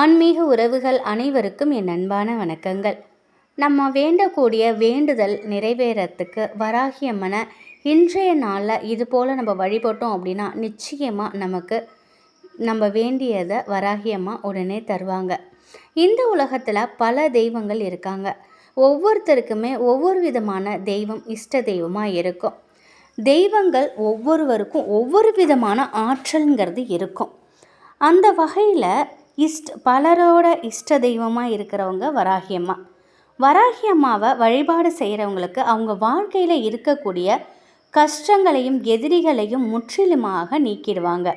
ஆன்மீக உறவுகள் அனைவருக்கும் என் அன்பான வணக்கங்கள். நம்ம வேண்டக்கூடிய வேண்டுதல் நிறைவேறத்துக்கு வராகியம்மனை இன்றைய நாளில் இது போல் நம்ம வழிபட்டோம் அப்படின்னா நிச்சயமாக நமக்கு நம்ம வேண்டியதை வராகியம்மா உடனே தருவாங்க. இந்த உலகத்தில் பல தெய்வங்கள் இருக்காங்க. ஒவ்வொருத்தருக்குமே ஒவ்வொரு விதமான தெய்வம் இஷ்ட தெய்வமாக இருக்கும். தெய்வங்கள் ஒவ்வொருவருக்கும் ஒவ்வொரு விதமான ஆற்றல்ங்கிறது இருக்கும். அந்த வகையில் இஷ்ட பலரோட இஷ்ட தெய்வமாக இருக்கிறவங்க வராகி அம்மா. வராகி அம்மாவை வழிபாடு செய்கிறவங்களுக்கு அவங்க வாழ்க்கையில் இருக்கக்கூடிய கஷ்டங்களையும் எதிரிகளையும் முற்றிலுமாக நீக்கிடுவாங்க.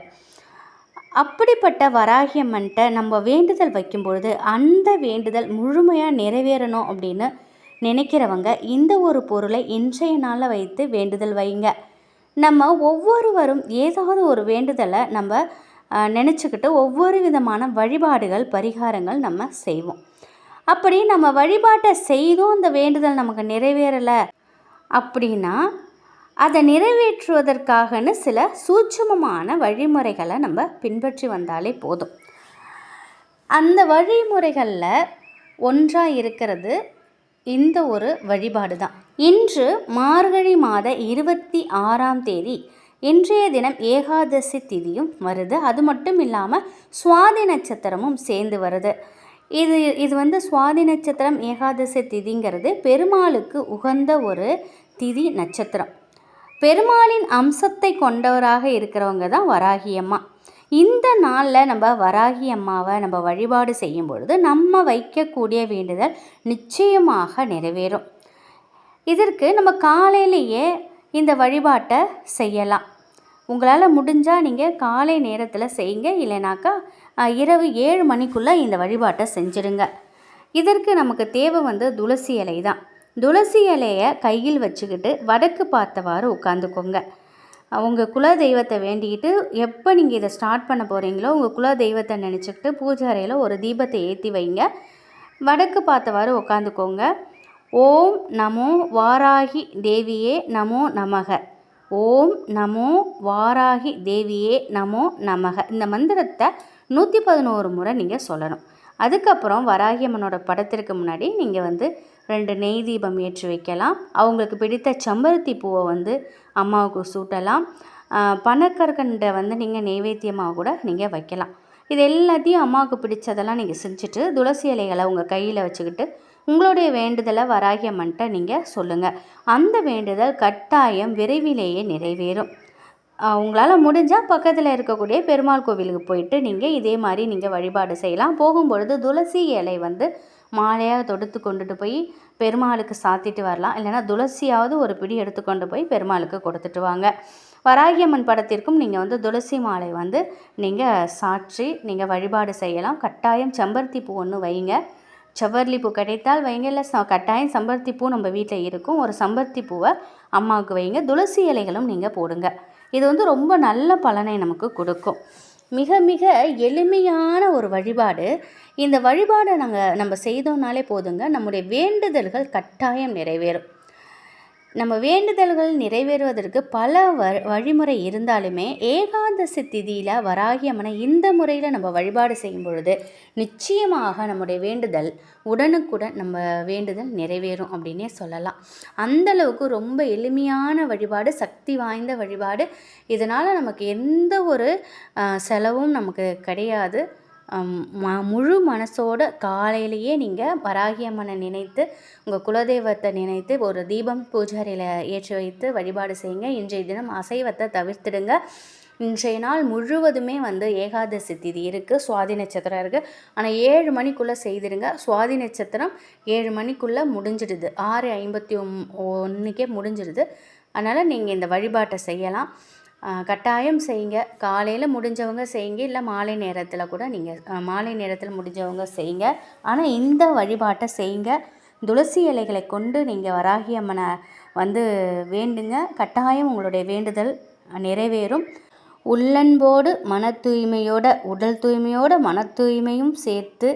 அப்படிப்பட்ட வராகியம்மன்ட்ட நம்ம வேண்டுதல் வைக்கும்பொழுது அந்த வேண்டுதல் முழுமையாக நிறைவேறணும் அப்படின்னு நினைக்கிறவங்க இந்த ஒரு பொருளை இன்றைய நாளில் வைத்து வேண்டுதல் வைங்க. நம்ம ஒவ்வொருவரும் ஏதாவது ஒரு வேண்டுதலை நம்ம நினச்சிக்கிட்டு ஒவ்வொரு விதமான வழிபாடுகள் பரிகாரங்கள் நம்ம செய்வோம். அப்படி நம்ம வழிபாட்டை செய்தும் அந்த வேண்டுதல் நமக்கு நிறைவேறலை அப்படின்னா அதை நிறைவேற்றுவதற்காகன்னு சில சூட்சமமான வழிமுறைகளை நம்ம பின்பற்றி வந்தாலே போதும். அந்த வழிமுறைகளில் ஒன்றாக இருக்கிறது இந்த ஒரு வழிபாடு தான் இன்று மார்கழி மாத இருபத்தி ஆறாம் தேதி இன்றைய தினம் ஏகாதசி திதியும் வருது. அது மட்டும் இல்லாமல் சுவாதி நட்சத்திரமும் சேர்ந்து வருது. இது இது வந்து சுவாதி நட்சத்திரம் ஏகாதசி திதிங்கிறது பெருமாளுக்கு உகந்த ஒரு திதி நட்சத்திரம். பெருமாளின் அம்சத்தை கொண்டவராக இருக்கிறவங்க தான் வராகி அம்மா. இந்த நாளில் நம்ம வராகி அம்மாவை நம்ம வழிபாடு செய்யும் பொழுது நம்ம வைக்கக்கூடிய வேண்டுதல் நிச்சயமாக நிறைவேறும். இதற்கு நம்ம காலையிலேயே இந்த வழிபாட்டை செய்யலாம். உங்களால் முடிஞ்சால் நீங்கள் காலை நேரத்தில் செய்யுங்க. இல்லைனாக்கா இரவு ஏழு மணிக்குள்ளே இந்த வழிபாட்டை செஞ்சுடுங்க. இதற்கு நமக்கு தேவை வந்து துளசி இலை தான் துளசி இலையை கையில் வச்சுக்கிட்டு வடக்கு பார்த்தவாறு உட்காந்துக்கோங்க. உங்கள் குல தெய்வத்தை வேண்டிக்கிட்டு எப்போ நீங்கள் இதை ஸ்டார்ட் பண்ண போகிறீங்களோ உங்கள் குல தெய்வத்தை நினச்சிக்கிட்டு பூஜை அறையில் ஒரு தீபத்தை ஏற்றி வைங்க. வடக்கு பார்த்தவாறு உட்காந்துக்கோங்க. ஓம் நமோ வாராகி தேவியே நமோ நமக. ஓம் நமோ வாராகி தேவியே நமோ நமக. இந்த மந்திரத்தை நூற்றி பதினோரு முறை நீங்கள் சொல்லணும். அதுக்கப்புறம் வராகி அம்மனோட படத்திற்கு முன்னாடி நீங்கள் வந்து ரெண்டு நெய் தீபம் ஏற்றி வைக்கலாம். அவங்களுக்கு பிடித்த செம்பருத்தி பூவை வந்து அம்மாவுக்கு சூட்டலாம். பனக்கற்கண்டை வந்து நீங்கள் நெய்வேத்தியமாக கூட நீங்கள் வைக்கலாம். இது எல்லாத்தையும் அம்மாவுக்கு பிடிச்சதெல்லாம் நீங்கள் செஞ்சுட்டு துளசி இலைகளை உங்கள் கையில் வச்சுக்கிட்டு உங்களுடைய வேண்டுதலை வராகி அம்மன்ட்ட நீங்கள் சொல்லுங்கள் அந்த வேண்டுதல் கட்டாயம் விரைவிலேயே நிறைவேறும். உங்களால் முடிஞ்சால் பக்கத்தில் இருக்கக்கூடிய பெருமாள் கோவிலுக்கு போயிட்டு நீங்கள் இதே மாதிரி நீங்கள் வழிபாடு செய்யலாம். போகும்பொழுது துளசி இலை வந்து மாலையாக தொடுத்து கொண்டுட்டு போய் பெருமாளுக்கு சாத்திட்டு வரலாம். இல்லைனா துளசியாவது ஒரு பிடி எடுத்துக்கொண்டு போய் பெருமாளுக்கு கொடுத்துட்டு வாங்க. வராகியம்மன் படத்திற்கும் நீங்கள் வந்து துளசி மாலை வந்து நீங்கள் சாற்றி நீங்கள் வழிபாடு செய்யலாம். கட்டாயம் செம்பருத்தி பூ ஒன்று வைங்க. செவ்வரளி பூ கிடைத்தால் வைங்க. இல்லை ச கட்டாயம் சம்பருத்தி பூ நம்ம வீட்டில் இருக்கும். ஒரு சம்பருத்தி பூவை அம்மாவுக்கு வைங்க. துளசி இலைகளும் நீங்கள் போடுங்க. இது வந்து ரொம்ப நல்ல பலனை நமக்கு கொடுக்கும். மிக மிக எளிமையான ஒரு வழிபாடு. இந்த வழிபாடை நாங்கள் நம்ம செய்தோம்னாலே போதுங்க. நம்முடைய வேண்டுதல்கள் கட்டாயம் நிறைவேறும். நம்ம வேண்டுதல்கள் நிறைவேறுவதற்கு பல வ வழிமுறை இருந்தாலுமே ஏகாதசி திதியில் வராகியம்மனை இந்த முறையில் நம்ம வழிபாடு செய்யும் பொழுது நிச்சயமாக நம்முடைய வேண்டுதல் உடனுக்குடன் நம்ம வேண்டுதல் நிறைவேறும் அப்படின்னே சொல்லலாம். அந்தளவுக்கு ரொம்ப எளிமையான வழிபாடு சக்தி வாய்ந்த வழிபாடு. இதனால் நமக்கு எந்த ஒரு செலவும் நமக்கு கிடையாது. ம முழு மனசோட காலையிலேயே நீங்கள் வராகி அம்மனை நினைத்து உங்கள் குலதெய்வத்தை நினைத்து ஒரு தீபம் பூஜாரியில் ஏற்றி வைத்து வழிபாடு செய்யுங்க. இன்றைய தினம் அசைவத்தை தவிர்த்துடுங்க. இன்றைய நாள் முழுவதுமே வந்து ஏகாதசி திதி இருக்குது சுவாதி நட்சத்திரம் இருக்குது ஆனால் ஏழு மணிக்குள்ளே செய்திடுங்க சுவாதி நட்சத்திரம் ஏழு மணிக்குள்ளே முடிஞ்சிடுது. ஆறு ஐம்பத்தி ஒன் ஒன்றுக்கே முடிஞ்சிடுது. அதனால் நீங்கள் இந்த வழிபாட்டை செய்யலாம். கட்டாயம் செய்யுங்க. காலையில் முடிஞ்சவங்க செய்யுங்க. இல்லை மாலை நேரத்தில் கூட நீங்கள் மாலை நேரத்தில் முடிஞ்சவங்க செய்யுங்க. ஆனால் இந்த வழிபாட்டை செய்யுங்க. துளசி இலைகளை கொண்டு நீங்கள் வராகி அம்மனை வந்து வேண்டுங்க. கட்டாயம் உங்களுடைய வேண்டுதல் நிறைவேறும். உள்ளன்போடு மன தூய்மையோட உடல் தூய்மையோட மன தூய்மையும் சேர்த்து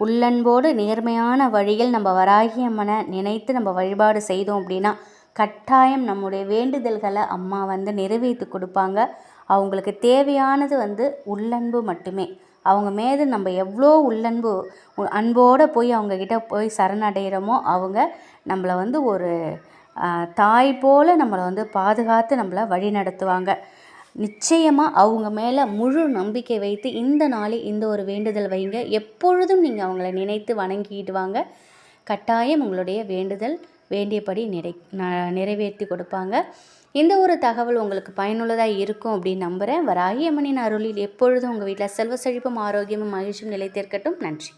உள்ளன்போடு நேர்மையான வழியில் நம்ம வராகி அம்மனை நினைத்து நம்ம வழிபாடு செய்தோம் அப்படின்னா கட்டாயம் நம்முடைய வேண்டுதல்களை அம்மா வந்து நிறைவேற்றி கொடுப்பாங்க. அவங்களுக்கு தேவையானது வந்து உள்ளன்பு மட்டுமே. அவங்க மீது நம்ம எவ்வளோ உள்ளன்பு அன்போடு போய் அவங்கக்கிட்ட போய் சரணடைகிறோமோ அவங்க நம்மளை வந்து ஒரு தாய் போல் நம்மளை வந்து பாதுகாத்து நம்மளை வழி நடத்துவாங்க. நிச்சயமாக அவங்க மேலே முழு நம்பிக்கை வைத்து இந்த நாளில் இந்த ஒரு வேண்டுதல் வைங்க. எப்பொழுதும் நீங்கள் அவங்கள நினைத்து வணங்கிட்டு வாங்க. கட்டாயம் உங்களுடைய வேண்டுதல் வேண்டியபடி நிறை நிறைவேற்றி கொடுப்பாங்க. இந்த ஒரு தகவல் உங்களுக்கு பயனுள்ளதாக இருக்கும் அப்படின்னு நம்புகிறேன் வராகியம்மனின் அருளில் எப்பொழுதும் உங்கள் வீட்டில் செல்வ செழிப்பும் ஆரோக்கியமும் மகிழ்ச்சியும் நிலைத்திருக்கட்டும். நன்றி.